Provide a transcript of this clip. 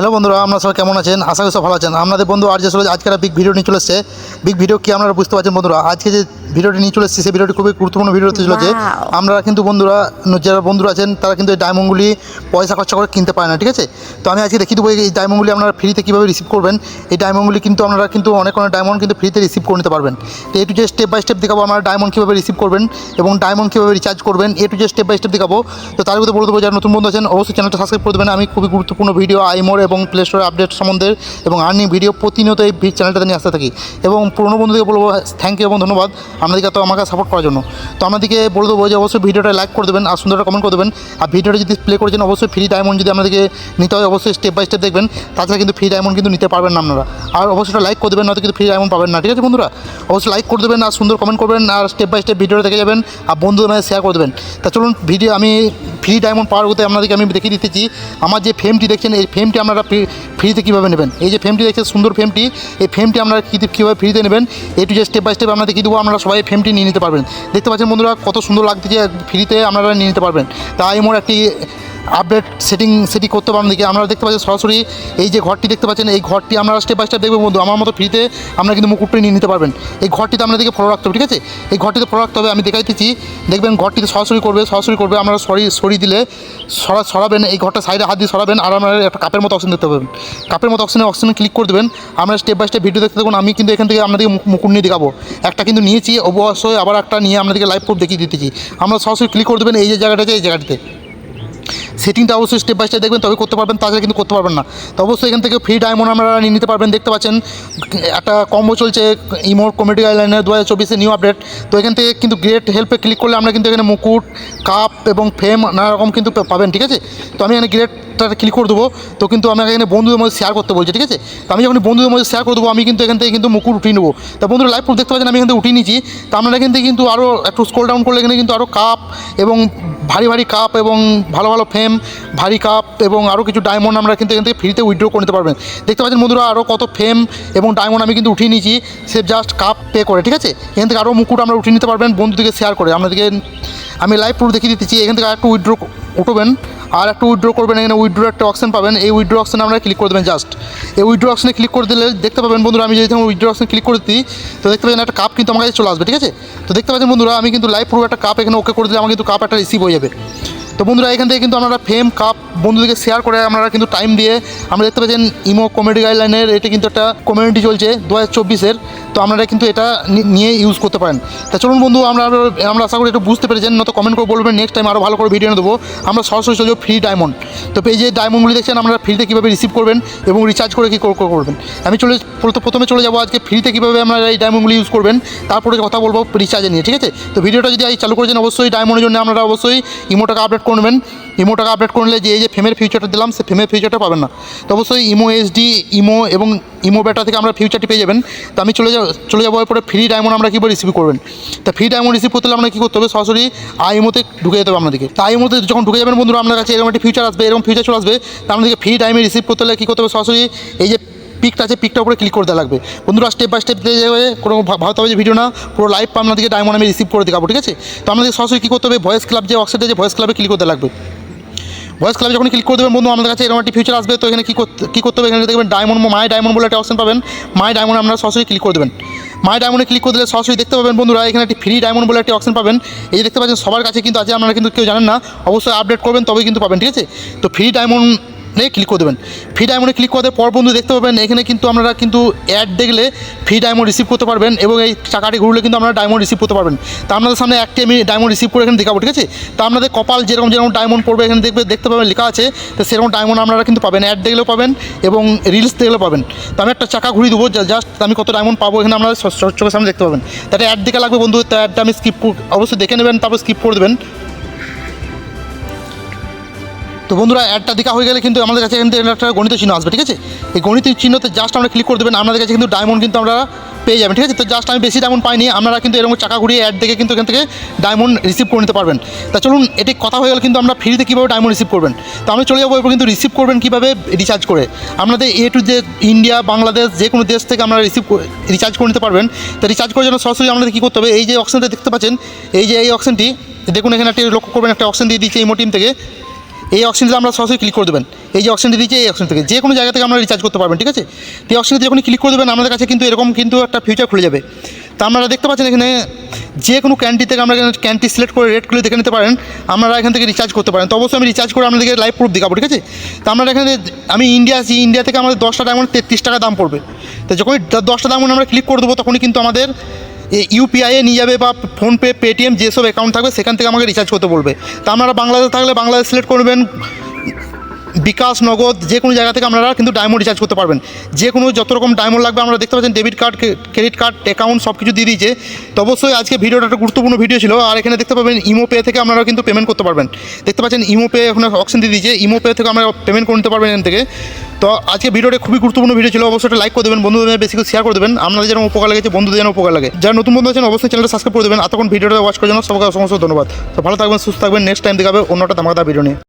Hello বন্ধুরা আপনারা সবাই কেমন আছেন? আশা করি সব ভালো আছেন। আপনাদের বন্ধু আর যে আসলে আজকে একটা বিগ ভিডিও নিয়ে চলে এসেছে। বিগ ভিডিও কি আপনারা বুঝতে পারছেন বন্ধুরা? আজকে যে ভিডিওটি নিয়ে চলে এসেছে সেই ভিডিওটি খুবই গুরুত্বপূর্ণ ভিডিও হতে চলেছে. আমরা কিন্তু বন্ধুরা যারা বন্ধুরা আছেন তারা কিন্তু এই ডায়মন্ডগুলি পয়সা খরচা করে কিনতে পারে না ঠিক আছে? তো আমি আজকে দেখিয়ে দেবো এই ডায়মন্ডগুলি আপনারা ফ্রিতে কীভাবে রিসিভ করবেন। এই ডায়মন্ডগুলি কিন্তু আপনারা কিন্তু অনেক অনেক ডায়মন্ড কিন্তু ফ্রিতে রিসিভ করে নিতে পারবেন। তো এ টু যে স্টেপ বাই স্টেপ দেখাবো আপনারা ডায়মন্ড কীভাবে রিসিভ করবেন এবং ডায়মন্ড কীভাবে রিচার্জ করবেন। এ টু যে স্টেপ বাই স্টেপ দেখাবো। তো তার মধ্যে বলে দেবো যারা নতুন বন্ধু আছেন অবশ্যই চ্যানেলটা সাবস্ক্রাইব করে দেবেন। আমি খুবই গুরুত্বপূর্ণ ভিডিও আইমোর এবং প্লে স্টোরের আপডেট সম্বন্ধে এবং আর্নিং ভিডিও প্রতিনিয়ত এই চ্যানেলটাতে নিয়ে আসতে থাকি। এবং পুরনো বন্ধুদেরকে বলব থ্যাংক ইউ এবং ধন্যবাদ। আপনাদেরকে তো আমাকে সাপোর্ট করার জন্য। তো আপনাদেরকে বলে দেবো যে অবশ্যই ভিডিওটা লাইক করে দেবেন, আর সুন্দরটা কমেন্ট করে দেবেন। আর ভিডিওটা যদি প্লে করেছেন, অবশ্যই ফ্রি ডায়মন্ড যদি আপনাদেরকে নিতে হয়, অবশ্যই স্টেপ বাই স্টেপ দেখবেন। তাছাড়া কিন্তু ফ্রি ডায়মন্ড কিন্তু নিতে পারবেন না আপনারা। আর অবশ্যই লাইক করে দেবেন, নয়তো কিন্তু ফ্রি ডায়মন্ড পাবেন না। ঠিক আছে বন্ধুরা? অবশ্যই লাইক করে দেবেন, আর সুন্দর কমেন্ট করবেন, আর স্টেপ বাই স্টেপ ভিডিওটা দেখে যাবেন, আর বন্ধুদের মাঝে শেয়ার করে দেবেন। তা চলুন ভিডিও আমি ফ্রি ডায়মন্ড পাওয়ার হতে আপনাদেরকে আমি দেখিয়ে দিতেছি। আমার যে ফ্রেমটি দেখছেন, এই ফ্রেমটি আপনারা ফ্রি- ফ্রিতে কীভাবে নেবেন? এই যে ফ্রেমটি দেখছেন, সুন্দর ফ্রেমটি এই ফ্রেমটি আপনারা কী কীভাবে ফ্রিতে নেবেন? এই টু যে স্টেপ বাই স্টেপ আপনাদের কী দেবো, আপনারা সবাই ফ্রেমটি নিয়ে নিতে পারবেন। দেখতে পাচ্ছেন বন্ধুরা, কত সুন্দর লাগতেছে ফ্রিতে আপনারা নিয়ে নিতে পারবেন। তাই মোর একটি আপডেট সেটিং সেটি করতে পারেন দেখি আপনারা দেখতে পাচ্ছি সরাসরি এই যে ঘরটি দেখতে পাচ্ছেন, এই ঘরটি আপনারা স্টেপ বাই স্টেপ দেখবেন বন্ধু। আমার মতো ফ্রিতে আপনারা কিন্তু মুকুটটি নিয়ে নিতে পারবেন। এই ঘরটিতে আপনাদেরকে ফলো রাখতে হবে ঠিক আছে? এই ঘরটিতে ফলো রাখতে হবে আমি দেখাইতেছি। দেখবেন ঘরটিতে সরাসরি করবে সরাসরি করবে আপনারা সরি সরি দিলে সরা সরাবেন, এই ঘরটা সাইডে হাত দিয়ে সরাবেন, আর আপনারা একটা কাপের মতো অপশন দেখতে পাবেন। কাপের মতো অপশনে অপশনে ক্লিক করে দেবেন, আমরা স্টেপ বাই স্টেপ ভিডিও দেখতে দেখুন আমি কিন্তু এখান থেকে আপনাদেরকে মুক- মুকুট নিয়ে দেখাবো। একটা কিন্তু নিয়েছি, অবশ্যই আবার একটা নিয়ে আপনাদেরকে লাইভ প্রুফ দেখিয়ে দিতেছি। আমরা সরাসরি ক্লিক করে দেবেন, এই যে জায়গাটা আছে, এই জায়গাটিতে। সেটিংটা অবশ্যই স্টেপ বাই স্টেপ দেখবেন, তবে করতে পারবেন তাছাড়া কিন্তু করতে পারবেন না। তো অবশ্যই এখান থেকে ফ্রি ডায়মন্ড আপনারা নিয়ে নিতে পারবেন, দেখতে পাচ্ছেন, একটা কম্বো চলছে ইমোর কমেডি গাইডলাইনের দু হাজার চব্বিশে নিউ আপডেট তো এখান থেকে কিন্তু গ্রেট হেল্পে ক্লিক করলে আমরা কিন্তু এখানে মুকুট কাপ এবং ফ্রেম নানা রকম কিন্তু পাবেন, ঠিক আছে? তো আমি এখানে গ্রেটটা ক্লিক করে দেবো, তো কিন্তু আমি এখানে বন্ধুদের মধ্যে শেয়ার করতে বলছি, ঠিক আছে? তো আমি যখন বন্ধুদের মধ্যে শেয়ার করে দেবো, আমি কিন্তু এখান থেকে কিন্তু মুকুট উঠিয়ে নেব। তা বন্ধুরা লাইভ দেখতে পাচ্ছেন, আমি এখান থেকে উঠিয়ে নিয়েছি। তো আপনারা এখান থেকে কিন্তু আরও একটু স্কোল ডাউন করলে এখানে কিন্তু আরও কাপ এবং ভারী ভারী কাপ এবং ভালো ভালো ফ্রেম ভারী কাপ এবং আরও কিছু ডায়মন্ড আমরা কিন্তু এখান থেকে ফ্রিতে উইথড্র করে নিতে পারবেন। দেখতে পাচ্ছেন বন্ধুরা আরও কত ফ্রেম এবং ডায়মন্ড আমি কিন্তু উঠিয়ে নিয়েছি সে জাস্ট কাপ পে করে, ঠিক আছে? এখান থেকে আরও মুকুট আমরা উঠিয়ে নিতে পারবেন বন্ধুদেরকে শেয়ার করে। আপনাদেরকে আমি লাইভ প্রুফ দেখিয়ে দিতেছি, এখান থেকে আরেকটু উইথড্র উঠবেন। আর একটা উইড্রো করবেন, এখানে উইড্রো একটা অপশন পাবেন। এই উইড্রো অপশনে আমরা ক্লিক করে দেবেন জাস্ট এই উইড্রো অপশনে ক্লিক করে দিলে দেখতে পাবেন বন্ধুরা, আমি যদি উইথড্র অপশনে ক্লিক করে দিই, তো দেখতে পাবেন একটা কাপ কিন্তু আমার কাছে চলে আসবে, ঠিক আছে? তো দেখতে পাচ্ছেন বন্ধুরা, আমি কিন্তু লাইভ পুরো একটা কাপ এখানে ওকে করে দিলে আমার কিন্তু কাপ একটা রিসিভ হয়ে যাবে। তো বন্ধুরা, এখান থেকে কিন্তু আপনারা ফেম কাপ বন্ধুদেরকে শেয়ার করে আপনারা কিন্তু টাইম দিয়ে আমরা দেখতে পাচ্ছেন ইমো কমেডি গাইডলাইনের এটা কিন্তু একটা কমিউনিটি চলছে দু হাজার চব্বিশের। তো আপনারা কিন্তু এটা নিয়ে ইউজ করতে পারেন। তা চলুন বন্ধু, আমরা আমরা আশা করি একটু বুঝতে পেরেছেন, নয়তো কমেন্ট করে বলবেন নেক্সট টাইম আরও ভালো করে ভিডিও দেবো আমরা সরাসরি চলে ফ্রি ডায়মন্ড তো এই যে ডায়মন্ডগুলি দেখছেন, আপনারা ফ্রিতে কীভাবে রিসিভ করবেন এবং রিচার্জ করে কী করে করবেন। আমি চলে, প্রথ- প্রথমে চলে যাব আজকে ফ্রিতে কীভাবে আপনারা এই ডায়মন্ডগুলি ইউজ করবেন, তারপরে কথা বলব রিচার্জে নিয়ে, ঠিক আছে? তো ভিডিওটা যদি চালু করেছেন, অবশ্যই ডায়মন্ডের জন্য আপনারা অবশ্যই ইমোটাকে আপডেট করবেন, ইমোটাকে আপডেট করলে যে এই যে ফেমের ফিউচারটা দিলাম সে ফেমের ফিউচারটা পাবেন না। তো অবশ্যই ইমো এসডি ইমো এবং ইমো বেটা থেকে আমরা ফিউচারটি পেয়ে যাবেন। তো আমি চলে যাব চলে যাব এরপরে ফ্রি ডায়মন্ড আমরা কীভাবে রিসিভ করবেন? তা ফ্রি ডায়মন্ড রিসিভ করতে হলে আমরা কী করতে হবে? সরাসরি আই ইমোতে ঢুকে যেতে হবে আপনাদেরকে তা আইমোতে যখন ঢুকে যাবেন বন্ধুরা, আপনার কাছে এরকম একটি ফিউচার আসবে, এরকম ফিউচার চলে আসবে। তা আপনাদেরকে ফ্রি টাইমে রিসিভ করতে হলে কী করতে হবে? সরাসরি এই যে পিকটা আছে, পিকটার উপরে ক্লিক করে দেওয়া লাগবে। বন্ধুরা স্টেপ বাই স্টেপ দিয়ে যাবে, কোনো ভাবতে হবে যে ভিডিও না, পুরো লাইভ আপনাদেরকে ডায়মন্ড আমি রিসিভ করে দেখাবো, ঠিক আছে? তো আপনাদের সরাসরি কী করতে হবে? ভয়েস ক্লাব যে অক্সাইডে যে ভয়েস ক্লাবে ক্লিক করতে লাগবে। ভয়েস ক্লাবে যখন ক্লিক করে দেবেন, বন্ধু, আমাদের কাছে এরকম একটি ফিউচার আসবে, তো এখানে কী করতে কী করতে হবে? এখানে দেখবেন ডায়মন্ড মাই ডায়মন্ড বলে একটা অপশন পাবেন। মাই ডায়মন্ড আপনারা সরাসরি ক্লিক করে দেবেন। মাই ডায়মন্ডে ক্লিক করে দিলে সরাসরি দেখতে পাবেন, বন্ধুরা, এখানে একটি ফ্রি ডায়মন্ড বলে একটি অপশন পাবেন। এই যে দেখতে পাচ্ছেন, সবার কাছে কিন্তু আছে, আপনারা কিন্তু কেউ জানেন না। অবশ্যই আপডেট করবেন, তবেই কিন্তু পাবেন, ঠিক আছে? তো ফ্রি ডায়মন্ড ক্লিক করে দেবেন। ফ্রি ডায়মন্ডে ক্লিক করে পর বন্ধু দেখতে পাবেন, এখানে কিন্তু আপনারা কিন্তু অ্যাড দেখলে ফ্রি ডায়মন্ড রিসিভ করতে পারবেন এবং এই চাকাটি ঘুরলে কিন্তু আপনারা ডায়মন্ড রিসিভ করতে পারবেন। তা আপনাদের সামনে একটি আমি ডায়মন্ড রিসিভ করে এখানে দেখাবো, ঠিক আছে? তা আপনাদের কপাল যেরকম যেরকম ডায়মন্ড পড়বে, এখানে দেখবে, দেখতে পাবেন, লেখা আছে, তো সেরকম ডায়মন্ড আপনারা কিন্তু পাবেন। অ্যাড দেখলেও পাবেন এবং রিলস দেখলেও পাবেন। তো আমি একটা চাকা ঘুরিয়ে দেবো জাস্ট আমি কত ডায়মন্ড পাবো এখানে আপনারা চোখের সামনে দেখতে পাবেন। তাতে অ্যাড দেখে লাগবে বন্ধু, তো অ্যাডটা আমি স্কিপ অবশ্যই দেখে নেবেন, তারপর স্কিপ করে দেবেন। তো বন্ধুরা অ্যাডটা দেখা হয়ে গেলে কিন্তু আমাদের কাছে কিন্তু একটা গণিত চিহ্ন আসবে, ঠিক আছে? এই গণিত চিহ্নতে জাস্ট আমরা ক্লিক করে দেবেন, আপনাদের কাছে কিন্তু ডায়মন্ড কিন্তু আমরা পেয়ে যাবেন, ঠিক আছে? তো জাস্ট আমি বেশি ডায়মন্ড পাইনি, আপনারা কিন্তু এরকম চাকা ঘুরিয়ে অ্যাড দেখে কিন্তু এখান থেকে ডায়মন্ড রিসিভ করে নিতে পারবেন। তা চলুন, এটি কথা হয়ে গেলে কিন্তু আমরা ফ্রিতে কীভাবে ডায়মন্ড রিসিভ করবেন? তো আমি চলে যাব, এরপর কিন্তু রিসিভ করবেন কীভাবে? রিচার্জ করে। আপনাদের এ টু যে ইন্ডিয়া বাংলাদেশ যে কোনো দেশ থেকে আমরা রিসিভ রিচার্জ করে নিতে পারবেন। তো রিচার্জ করার জন্য সরাসরি আমাদের কী করতে হবে? এই যে অপশানটা দেখতে পাচ্ছেন, এই যে এই অপশানটি দেখুন এখানে একটি লক্ষ্য করবেন, একটা অপশান দিয়ে দিচ্ছে ইমো টিম থেকে। এই অপশনটিতে আমরা সরাসরি ক্লিক করে দেবেন। এই যে অপশনটি দিয়েছে, এই অপশন থেকে যে কোনো জায়গা থেকে আমরা রিচার্জ করতে পারবেন, ঠিক আছে? তো এই অপশনটি যখন ক্লিক করে দেবেন, আমাদের কাছে কিন্তু এরকম কিন্তু একটা ফিউচার খুলে যাবে। তা আপনারা দেখতে পাচ্ছেন এখানে যে কোনো ক্যান্টি থেকে আমরা ক্যান্টি সিলেক্ট করে রেটগুলো দেখে নিতে পারেন। আপনারা এখান থেকে রিচার্জ করতে পারেন। তো অবশ্যই আমি রিচার্জ করে আপনাদেরকে লাইভ প্রুফ দেখাবো, ঠিক আছে? তো আমরা এখানে আমি ইন্ডিয়া আছি ইন্ডিয়া থেকে আমাদের দশটা ডায়মন্ড তেত্রিশ টাকা দাম পড়বে। তো যখনই দশটা ডায়মন্ড আমরা ক্লিক করে দেবো, তখনই কিন্তু আমাদের ইউপিআইয়ে নিয়ে যাবে বা ফোনপে, পেটিএম যেসব অ্যাকাউন্ট থাকবে, সেখান থেকে আমাকে রিচার্জ করতে বলবে। তা আপনারা বাংলাদেশ থাকলে বাংলাদেশ সিলেক্ট করবেন বিকাশ, নগদ, যে কোনো জায়গা থেকে আপনারা কিন্তু ডায়মন্ড রিচার্জ করতে পারবেন। যে কোনো যত রকম ডায়মন্ড লাগবে, আমরা দেখতে পাচ্ছেন debit card credit card account সব কিছু দিয়ে দিয়েছে। তো অবশ্যই আজকে ভিডিওটা একটা গুরুত্বপূর্ণ ভিডিও ছিল। আর এখানে দেখতে পাবেন ইমো পে থেকে আপনারা কিন্তু পেমেন্ট করতে পারবেন। দেখতে পাচ্ছেন ইমো পে এখন অপশন দিয়ে দিয়েছে। ইমো পে থেকে আমরা পেমেন্ট করে নিতে পারবেন এখান থেকে। তো আজকে ভিডিওটা খুবই গুরুত্বপূর্ণ ভিডিও ছিল, অবশ্যই লাইক করে দেবেন, বন্ধুদের বেশি করে শেয়ার করে দেবেন। আপনাদের যেন উপকার লেগেছে বন্ধুদের যেন উপকার লাগে। যারা নতুন বন্ধু আছেন, অবশ্যই চ্যানেলটা সাবস্ক্রাইব করে দেবেন। এতক্ষণ ভিডিওটা ওয়াচ করার জন্য সবাইকে অসংখ্য ধন্যবাদ। তো ভালো থাকবেন, সুস্থ থাকবেন। নেক্সট টাইম দেখাবে অন্যটা ধামাকাদার ভিডিও নিয়ে।